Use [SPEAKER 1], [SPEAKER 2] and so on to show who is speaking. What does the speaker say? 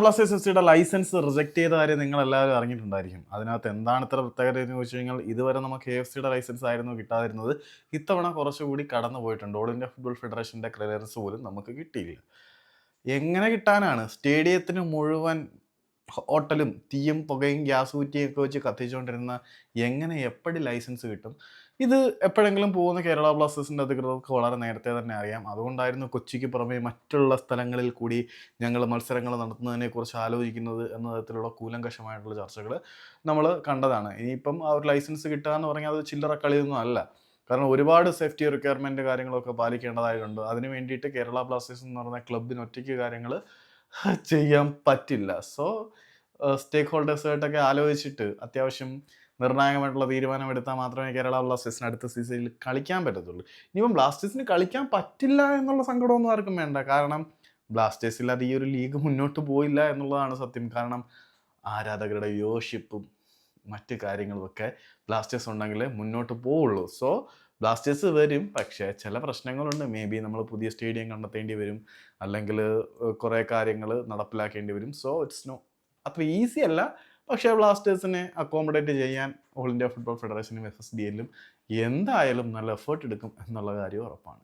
[SPEAKER 1] Blasters S സിയുടെ licence reject ചെയ്ത കാര്യം നിങ്ങൾ എല്ലാവരും അറിഞ്ഞിട്ടുണ്ടായിരിക്കും. അതിനകത്ത് എന്താണ് ഇത്ര പ്രത്യേകത എന്ന് ചോദിച്ചു കഴിഞ്ഞാൽ ഇതുവരെ നമുക്ക് എ എഫ് സിയുടെ ലൈസൻസ് ആയിരുന്നു കിട്ടാതിരുന്നത്. ഇത്തവണ കുറച്ചുകൂടി കടന്നു പോയിട്ടുണ്ട്. ഓൾ ഇന്ത്യ ഫുട്ബോൾ ഫെഡറേഷന്റെ ക്ലിയറൻസ് പോലും നമുക്ക് കിട്ടിയില്ല. എങ്ങനെ കിട്ടാനാണ്? സ്റ്റേഡിയത്തിന് മുഴുവൻ ഹോട്ടലും തീയും പുകയും ഗ്യാസ് കുറ്റിയും ഒക്കെ വെച്ച് കത്തിച്ചുകൊണ്ടിരുന്ന എങ്ങനെ എപ്പോഴും ലൈസൻസ് കിട്ടും? ഇത് എപ്പോഴെങ്കിലും പോകുന്ന കേരള ബ്ലാസ്റ്റേഴ്സിന്റെ അധികൃതർക്ക് വളരെ നേരത്തെ തന്നെ അറിയാം. അതുകൊണ്ടായിരുന്നു കൊച്ചിക്ക് പുറമെ മറ്റുള്ള സ്ഥലങ്ങളിൽ കൂടി ഞങ്ങൾ മത്സരങ്ങൾ നടത്തുന്നതിനെക്കുറിച്ച് ആലോചിക്കുന്നത് എന്ന തരത്തിലുള്ള കൂലങ്കഷമായിട്ടുള്ള ചർച്ചകൾ നമ്മൾ കണ്ടതാണ്. ഇനിയിപ്പം ആ ഒരു ലൈസൻസ് കിട്ടുക എന്ന് പറഞ്ഞാൽ അത് ചില്ലറ കളിയൊന്നും അല്ല. കാരണം ഒരുപാട് സേഫ്റ്റി റിക്വയർമെന്റ് കാര്യങ്ങളൊക്കെ പാലിക്കേണ്ടതായിട്ടുണ്ട്. അതിന് വേണ്ടിയിട്ട് കേരള ബ്ലാസ്റ്റേഴ്സ് എന്ന് പറയുന്ന ക്ലബിന് ഒറ്റയ്ക്ക് കാര്യങ്ങൾ ചെയ്യാൻ പറ്റില്ല. സോ സ്റ്റേക്ക് ഹോൾഡേഴ്സുമായിട്ടൊക്കെ ആലോചിച്ചിട്ട് അത്യാവശ്യം നിർണായകമായിട്ടുള്ള തീരുമാനം എടുത്താൽ മാത്രമേ കേരള ബ്ലാസ്റ്റേഴ്സിന് അടുത്ത സീസണിൽ കളിക്കാൻ പറ്റത്തുള്ളൂ. ഇനിയിപ്പം ബ്ലാസ്റ്റേഴ്സിന് കളിക്കാൻ പറ്റില്ല എന്നുള്ള സങ്കടമൊന്നും ആർക്കും വേണ്ട. കാരണം ബ്ലാസ്റ്റേഴ്സ് ഇല്ലാതെ ഈ ഒരു ലീഗ് മുന്നോട്ട് പോയില്ല എന്നുള്ളതാണ് സത്യം. കാരണം ആരാധകരുടെ യോഷിപ്പും മറ്റ് കാര്യങ്ങളുമൊക്കെ ബ്ലാസ്റ്റേഴ്സ് ഉണ്ടെങ്കിൽ മുന്നോട്ട് പോവുള്ളൂ. സോ ബ്ലാസ്റ്റേഴ്സ് വരും പക്ഷേ ചില പ്രശ്നങ്ങളുണ്ട്. മേ ബി നമ്മൾ പുതിയ സ്റ്റേഡിയം കണ്ടെത്തേണ്ടി വരും. അല്ലെങ്കിൽ കുറേ കാര്യങ്ങൾ നടപ്പിലാക്കേണ്ടി വരും. സോ ഇറ്റ്സ് നോ അത്ര ഈസി അല്ല. പക്ഷേ ബ്ലാസ്റ്റേഴ്സിനെ അക്കോമഡേറ്റ് ചെയ്യാൻ ഓൾ ഇന്ത്യ ഫുട്ബോൾ ഫെഡറേഷനും എഫ് എസ് ഡി എല്ലും എന്തായാലും നല്ല എഫേർട്ട് എടുക്കും എന്നുള്ള കാര്യം ഉറപ്പാണ്.